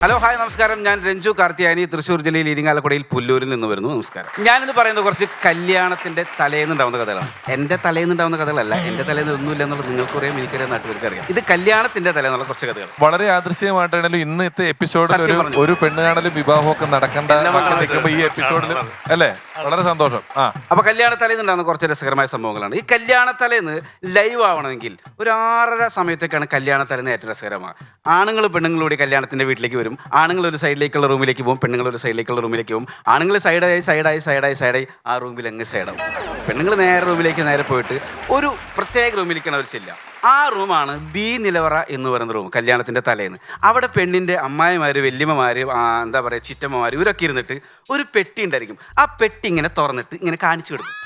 Hello hi നമസ്കാരം. ഞാൻ രഞ്ജു കാർത്തിയാനി തൃശ്ശൂർ ജില്ലയിൽ ഇരിങ്ങാലക്കുടയിൽ പുല്ലൂരിൽ നിന്ന് വരുന്നു. നമസ്കാരം. ഞാനിന്ന് പറയുന്നത് കുറച്ച് കല്യാണത്തിന്റെ തലേന്നുണ്ടാവുന്ന കഥകളാണ്. എന്റെ തലേന്നുണ്ടാവുന്ന കഥകളല്ല എന്റെ തലേന്ന് ഒന്നുമില്ല എന്നുള്ളത് നിങ്ങൾക്കറിയാം എനിക്കറിയാം നാട്ടുകാർക്ക് അറിയാം ഇത് കല്യാണത്തിന്റെ തലേന്നുള്ള കുറച്ച് കഥകൾ വളരെ യാദൃശ്യമായിട്ടാണെങ്കിലും ഇന്നത്തെ എപ്പിസോഡിൽ സത്യം ഒരു പെണ്ണുകാണലും വിവാഹവും ഒക്കെ നടക്കണ്ട ഈ എപ്പിസോഡിൽ അല്ലേ? വളരെ സന്തോഷം. ആ. അപ്പൊ കല്യാണ തലേന്നുണ്ടാകുന്ന കുറച്ച് രസകരമായ സംഭവങ്ങളാണ്. ഈ കല്യാണ തലേന്ന് ലൈവ് ആവണമെങ്കിൽ ഒരു ആറര സമയത്തേക്കാണ് കല്യാണ തലേന്ന് ഏറ്റവും രസകരമാണ് ആണുങ്ങൾ പെണ്ണുങ്ങളും കൂടി കല്യാണത്തിന്റെ വീട്ടിലേക്ക് വരും ആണുങ്ങൾ ഒരു സൈഡിലേക്കുള്ള റൂമിലേക്ക് പോകും പെണ്ണുങ്ങൾ ഒരു സൈഡിലേക്കുള്ള റൂമിലേക്ക് പോകും. ആണുങ്ങൾ സൈഡായി സൈഡായി സൈഡായി സൈഡായി ആ റൂമിൽ അങ്ങ് സൈഡാവും. പെണ്ണുങ്ങൾ നേരെ റൂമിലേക്ക് നേരെ പോയിട്ട് ഒരു പ്രത്യേക റൂമിലേക്കാണ് അവർ ചെല്ലുക ആ റൂമാണ് ബി നിലവറ എന്ന് പറയുന്ന റൂം കല്യാണത്തിന്റെ തലേന്ന്. അവിടെ പെണ്ണിന്റെ അമ്മായിമാർ വല്യമ്മമാർ എന്താ പറയുക ചിറ്റമ്മമാർ ഇവരൊക്കെ ഇരുന്നിട്ട് ഒരു പെട്ടി ഉണ്ടായിരിക്കും. ആ പെട്ടി ഇങ്ങനെ തുറന്നിട്ട് ഇങ്ങനെ കാണിച്ചു കൊടുക്കും.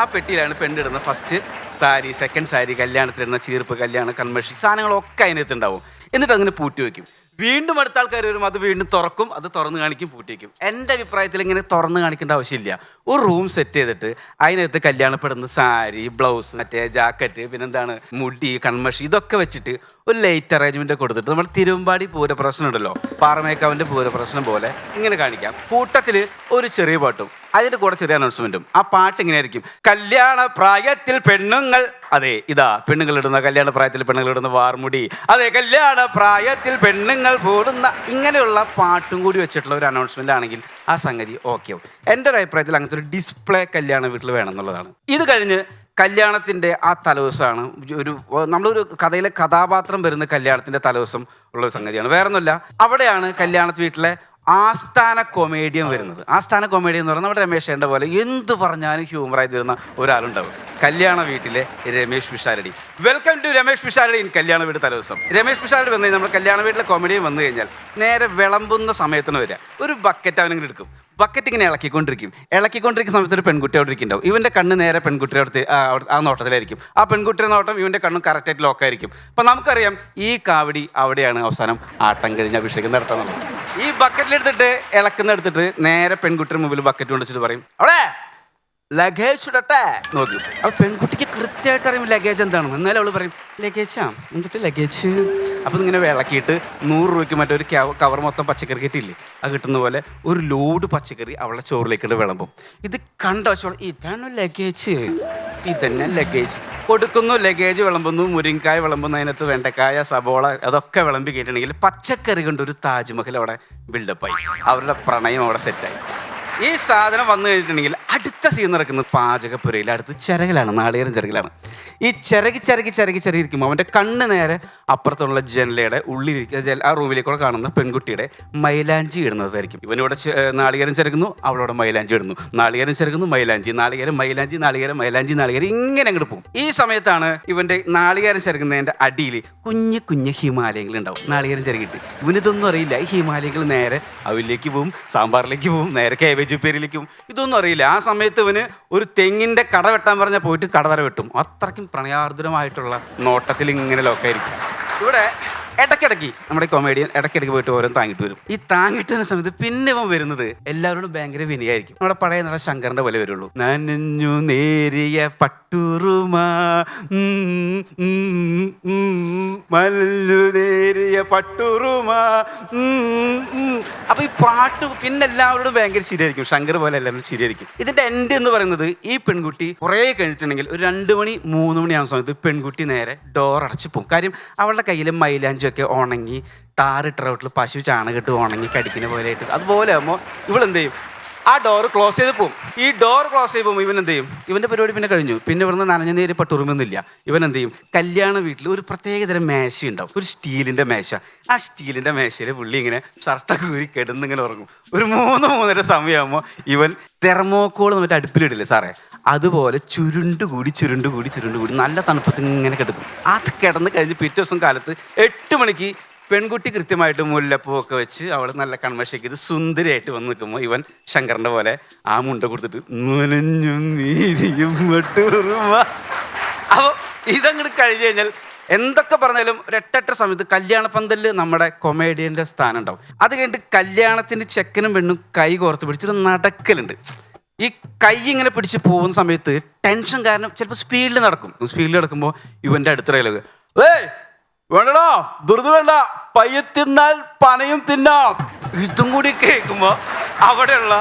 ആ പെട്ടിയിലാണ് പെണ്ണിടുന്ന ഫസ്റ്റ് സാരി സെക്കൻഡ് സാരി കല്യാണത്തിലിടുന്ന ചീർപ്പ് കല്യാണ കൺമഷി സാധനങ്ങളൊക്കെ അതിനകത്ത് ഉണ്ടാവും. എന്നിട്ട് അങ്ങനെ പൂട്ടി വെക്കും വീണ്ടും അടുത്ത ആൾക്കാർ വരും അത് വീണ്ടും തുറക്കും അത് തുറന്ന് കാണിക്കും പൂട്ടിക്കും എന്റെ അഭിപ്രായത്തിൽ ഇങ്ങനെ തുറന്ന് കാണിക്കേണ്ട ആവശ്യമില്ല. ഒരു റൂം സെറ്റ് ചെയ്തിട്ട് അതിനകത്ത് കല്യാണപ്പെടുന്ന സാരി ബ്ലൗസ് മറ്റേ ജാക്കറ്റ് പിന്നെന്താണ് മുടി കൺമഷി ഇതൊക്കെ വെച്ചിട്ട് ഒരു ലൈറ്റ് അറേഞ്ച്മെന്റ് കൊടുത്തിട്ട് നമ്മൾ തിരുമ്പാടി പൂരപ്രശ്നം ഉണ്ടല്ലോ പാറമേക്കാവിന്റെ പൂരപ്രശ്നം പോലെ ഇങ്ങനെ കാണിക്കാം. കൂട്ടത്തിൽ ഒരു ചെറിയ പാട്ടും അതിന്റെ കൂടെ ചെറിയ അനൗൺസ്മെന്റും ആ പാട്ട് ഇങ്ങനെ ആയിരിക്കും കല്യാണ പ്രായത്തിൽ പെണ്ണുങ്ങൾ അതെ ഇതാ പെണ്ണുങ്ങൾ ഇടുന്ന കല്യാണ പ്രായത്തിൽ പെണ്ണുങ്ങൾ ഇടുന്ന വാർമുടി. അതെ കല്യാണ പ്രായത്തിൽ പെണ്ണുങ്ങൾ പോടുന്ന ഇങ്ങനെയുള്ള പാട്ടും കൂടി വെച്ചിട്ടുള്ള ഒരു അനൗൺസ്മെന്റ് ആണെങ്കിൽ ആ സംഗതി ഓക്കെ ആവും. എന്റെ ഒരു അഭിപ്രായത്തിൽ അങ്ങനത്തെ ഒരു ഡിസ്പ്ലേ കല്യാണ വീട്ടിൽ വേണം എന്നുള്ളതാണ്. ഇത് കഴിഞ്ഞ് കല്യാണത്തിന്റെ ആ തലേദിവസമാണ്. ഒരു നമ്മളൊരു കഥയിലെ കഥാപാത്രം വരുന്ന കല്യാണത്തിന്റെ തലേദിവസം ഉള്ള ഒരു സംഗതിയാണ്. വേറെ ഒന്നുമില്ല അവിടെയാണ് കല്യാണ വീട്ടിലെ ആസ്ഥാന കൊമേഡിയൻ വരുന്നത്. ആസ്ഥാന കൊമേഡിയൻ എന്ന് പറഞ്ഞാൽ നമ്മുടെ രമേശ് ചേട്ടന്റെ പോലെ എന്ത് പറഞ്ഞാലും ഹ്യൂമറായി തീരുന്ന ഒരാളുണ്ടാവും. കല്യാണ വീട്ടിലെ Ramesh Pisharody. Welcome to Ramesh Pisharody in കല്യാണ വീട് തലേദിവസം. രമേശ് പിഷാരടി വന്നു കഴിഞ്ഞാൽ നമ്മൾ കല്യാണ വീട്ടിലെ കൊമേഡിയൻ വന്നു കഴിഞ്ഞാൽ നേരെ വിളമ്പുന്ന സമയത്തിന് വരിക. ഒരു ബക്കറ്റ് അവനെങ്കിലും എടുക്കും. ബക്കറ്റ് ഇങ്ങനെ ഇളക്കിക്കൊണ്ടിരിക്കും. ഇളക്കിക്കൊണ്ടിരിക്കുന്ന സമയത്ത് ഒരു പെൺകുട്ടി അവിടെ ഇരിക്കുന്നുണ്ടാവും. ഇവന്റെ കണ്ണ് നേരെ പെൺകുട്ടിയുടെ അടുത്ത് ആ നോട്ടത്തിലായിരിക്കും. ആ പെൺകുട്ടിയുടെ നോട്ടം ഇവന്റെ കണ്ണും കറക്റ്റായിട്ട് ലോക്കായിരിക്കും അപ്പം നമുക്കറിയാം ഈ കാവടി അവിടെയാണ് അവസാനം ആട്ടം കഴിഞ്ഞ് അഭിഷേകം നടത്തുന്നത്. ഈ ബക്കറ്റിലെടുത്തിട്ട് ഇളക്കുന്ന എടുത്തിട്ട് നേരെ പെൺകുട്ടിയുടെ മുമ്പിൽ ബക്കറ്റ് കൊണ്ടുവച്ചിട്ട് പറയും അവിടെ! ലഗേജ് നോക്കി. അപ്പൊ പെൺകുട്ടിക്ക് കൃത്യമായിട്ട് അറിയും ലഗേജ് എന്താണെന്ന് എന്നാലും അവൾ പറയും ലഗേജാ? എന്നിട്ട് ലഗേജ്? അപ്പോൾ ഇങ്ങനെ വിളക്കിയിട്ട് നൂറ് രൂപയ്ക്ക് മറ്റൊരു കവർ മൊത്തം പച്ചക്കറി കിട്ടിയില്ലേ? അത് കിട്ടുന്ന പോലെ ഒരു ലോഡ് പച്ചക്കറി അവളുടെ ചോറിലേക്കിട്ട് വിളമ്പും. ഇത് കണ്ട വശം ഇതാണ് ലഗേജ്. ഇതന്നെ ലഗേജ്. കൊടുക്കുന്നു ലഗേജ് വിളമ്പുന്നു മുരിങ്കായ വിളമ്പുന്നു അതിനകത്ത് വെണ്ടക്കായ സബോള അതൊക്കെ വിളമ്പി കേട്ടിട്ടുണ്ടെങ്കിൽ പച്ചക്കറി കൊണ്ട് ഒരു താജ്മഹൽ അവിടെ ബിൽഡപ്പായി അവരുടെ പ്രണയം അവിടെ സെറ്റായി ഈ സാധനം വന്നു കഴിഞ്ഞിട്ടുണ്ടെങ്കിൽ അടുത്ത സീൻ നടക്കുന്നത് പാചകപ്പുരയിൽ അടുത്ത് ചിറകിലാണ് നാളികേരം ചിറകിലാണ്. ഈ ചിറകി ചിറകി ചിറകി ചിരകിരിക്കുമ്പോൾ അവന്റെ കണ്ണ് നേരെ അപ്പുറത്തുള്ള ജനലയുടെ ഉള്ളിലിരിക്കുന്ന ആ റൂമിലേക്കൂടെ കാണുന്ന പെൺകുട്ടിയുടെ മൈലാഞ്ചി ഇടുന്നതായിരിക്കും. ഇവനിവിടെ നാളികേരം ചിരകുന്നു അവളവിടെ മൈലാഞ്ചി ഇടുന്നു. നാളികേരം ചിരകുന്നു മൈലാഞ്ചി നാളികേരം മൈലാഞ്ചി നാളികേരം മൈലാഞ്ചി നാളികേരം ഇങ്ങനെ അങ്ങോട്ട് പോകും. ഈ സമയത്താണ് ഇവന്റെ നാളികേരം ചിരകുന്നതിന്റെ അടിയിൽ കുഞ്ഞു കുഞ്ഞു ഹിമാലയങ്ങൾ ഉണ്ടാവും. നാളികേരം ചിരകിട്ട് ഇവനിതൊന്നും അറിയില്ല. ഈ ഹിമാലയങ്ങൾ നേരെ അവിലേക്ക് പോവും സാമ്പാറിലേക്ക് പോവും നേരെ കേബേജ് പേരിലേക്ക് പോവും. ഇതൊന്നും അറിയില്ല. ആ സമയത്ത് ഇവന് ഒരു തെങ്ങിന്റെ കട വെട്ടാൻ പറഞ്ഞാൽ പോയിട്ട് കടവര വെട്ടും. അത്രയ്ക്കും പ്രണയാർദ്രമായിട്ടുള്ള നോട്ടത്തിൽ ഇങ്ങനെ ലോക്കായിരിക്കും ഇവിടെ ഇടയ്ക്കിടയ്ക്ക് നമ്മുടെ കൊമേഡിയൻ ഇടയ്ക്കിടയ്ക്ക് പോയിട്ട് ഓരോ താങ്ങിട്ട് വരും. ഈ താങ്ങിട്ട് വരുന്ന സമയത്ത് പിന്നെ ഇവൻ വരുന്നത് എല്ലാവരോടും ഭയങ്കര വിനയായിരിക്കും. നമ്മുടെ പഴയ നട ശങ്കറിന്റെ പോലെ വരുള്ളൂ. നനഞ്ഞു നേരിയ പട്ടുറുമ മലഞ്ഞു നേരിയ. അപ്പൊ ഈ പാട്ട് പിന്നെ എല്ലാവരോടും ഭയങ്കര ശരിയായിരിക്കും ശങ്കർ പോലെ എല്ലാവരും ശരിയായിരിക്കും ഇതിന്റെ എൻഡ് എന്ന് പറയുന്നത് ഈ പെൺകുട്ടി കുറേ കഴിഞ്ഞിട്ടുണ്ടെങ്കിൽ ഒരു രണ്ട് മണി മൂന്ന് മണിയാകുന്ന സമയത്ത് പെൺകുട്ടി നേരെ ഡോർ അടച്ചു പോകും. കാര്യം അവളുടെ കയ്യിൽ മൈലാഞ്ചിയൊക്കെ ഉണങ്ങി ടാറിട്ട റോട്ടിൽ പശു ചാണകിട്ട് ഉണങ്ങി കടിക്കുന്ന പോലെ ആയിട്ട് അതുപോലെ ആകുമ്പോൾ ഇവളെന്ത് ചെയ്യും ആ ഡോർ ക്ലോസ് ചെയ്ത് പോകും ഈ ഡോർ ക്ലോസ് ചെയ്ത് പോകുമ്പോൾ ഇവൻ എന്ത് ചെയ്യും ഇവന്റെ പരിപാടി പിന്നെ കഴിഞ്ഞു. പിന്നെ ഇവിടുന്ന് നനഞ്ഞ നേര് പട്ടുറുമൊന്നുമില്ല ഇവൻ എന്ത് ചെയ്യും കല്യാണ വീട്ടിൽ ഒരു പ്രത്യേകതരം മേശ ഉണ്ടാവും. ഒരു സ്റ്റീലിന്റെ മേശ. ആ സ്റ്റീലിന്റെ മേശയിൽ പുള്ളി ഇങ്ങനെ ഷർട്ടൊക്കെ ഊരി കിടന്നിങ്ങനെ ഉറങ്ങും. ഒരു മൂന്ന് മൂന്നര സമയമാകുമ്പോൾ ഇവൻ തെർമോക്കോൾ മറ്റേ അടുപ്പിലിടില്ലേ സാറേ? അതുപോലെ ചുരുണ്ട് കൂടി ചുരുണ്ട് കൂടി ചുരുണ്ട് കൂടി നല്ല തണുപ്പത്തിൽ ഇങ്ങനെ കിടക്കും. അത് കിടന്ന് കഴിഞ്ഞ് പിറ്റേ ദിവസം കാലത്ത് എട്ട് മണിക്ക് പെൺകുട്ടി കൃത്യമായിട്ട് മുല്ലപ്പൂവൊക്കെ വെച്ച് അവൾ നല്ല കൺമശയ്ക്ക് ഇത് സുന്ദരിയായിട്ട് വന്ന് നിൽക്കുമ്പോൾ ഇവൻ ശങ്കറിന്റെ പോലെ ആ മുണ്ട കൊടുത്തിട്ട് നനഞ്ഞും നീരിയും അപ്പോൾ ഇതങ്ങോട്ട് കഴിഞ്ഞ് കഴിഞ്ഞാൽ എന്തൊക്കെ പറഞ്ഞാലും ഒരു എട്ടെട്ട സമയത്ത് കല്യാണ പന്തലിൽ നമ്മുടെ കൊമേഡിയന്റെ സ്ഥാനം ഉണ്ടാവും. അത് കഴിഞ്ഞിട്ട് കല്യാണത്തിന്റെ ചെക്കനും പെണ്ണും കൈ കോർത്ത് പിടിച്ചിട്ട് നടക്കലുണ്ട്. ഈ കൈ ഇങ്ങനെ പിടിച്ച് പോകുന്ന സമയത്ത് ടെൻഷൻ കാരണം ചിലപ്പോൾ സ്പീഡിൽ നടക്കും. സ്പീഡിൽ നടക്കുമ്പോൾ ഇവന്റെ അടുത്ത ഡയലോഗ് ഏയ് വേണ്ടടാ ധൃതി വേണ്ട. പയ്യെ തിന്നാൽ പനയും തിന്നാം. ഇതും കൂടി കേൾക്കുമ്പോ അവിടെയുള്ള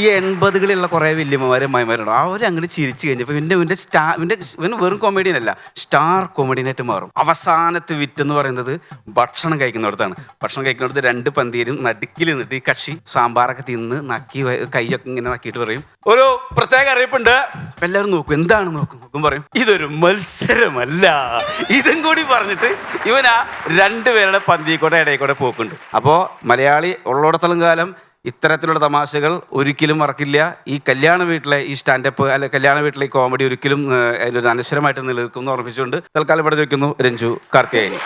ഈ എൺപതുകളിലുള്ള കുറേ വല്യമ്മമാരും അമ്മമാരുണ്ട് അങ്ങനെ ചിരിച്ചു കഴിഞ്ഞപ്പോൾ പിന്നെ ഇവന്റെ സ്റ്റാർ ഇവന്റെ ഇവന് വെറും കോമഡിയൻ അല്ല സ്റ്റാർ കോമഡിയനായിട്ട് മാറും. അവസാനത്തെ വിറ്റ് എന്ന് പറയുന്നത് ഭക്ഷണം കഴിക്കുന്നിടത്താണ്. ഭക്ഷണം കഴിക്കുന്നിടത്ത് രണ്ട് പന്തീരും നടുക്കിൽ നിന്നിട്ട് ഈ കക്ഷി സാമ്പാറൊക്കെ തിന്ന് നക്കി കൈയൊക്കെ ഇങ്ങനെ നക്കിയിട്ട് പറയും. ഒരു പ്രത്യേക അറിയിപ്പുണ്ട്. എല്ലാവരും നോക്കും എന്താണ് നോക്കും നോക്കും പറയും ഇതൊരു മത്സരമല്ല. ഇതും കൂടി പറഞ്ഞിട്ട് ഇവനാ രണ്ടുപേരുടെ പന്തി കൂടെ ഇടയിൽ കൂടെ പോക്കുണ്ട്. അപ്പോൾ മലയാളി ഉള്ളിടത്തോളം കാലം ഇത്തരത്തിലുള്ള തമാശകൾ ഒരിക്കലും മറക്കില്ല. ഈ കല്യാണ വീട്ടിലെ ഈ സ്റ്റാൻഡപ്പ് അല്ലെ കല്യാണ വീട്ടിലെ കോമഡി ഒരിക്കലും അതിനൊരു അനശ്വരമായിട്ട് നിലനിൽക്കും എന്ന് ഓർമ്മിച്ചുകൊണ്ട് തൽക്കാലം ഇവിടെ ചോദിക്കുന്നു രഞ്ജു കാർത്തികേയനി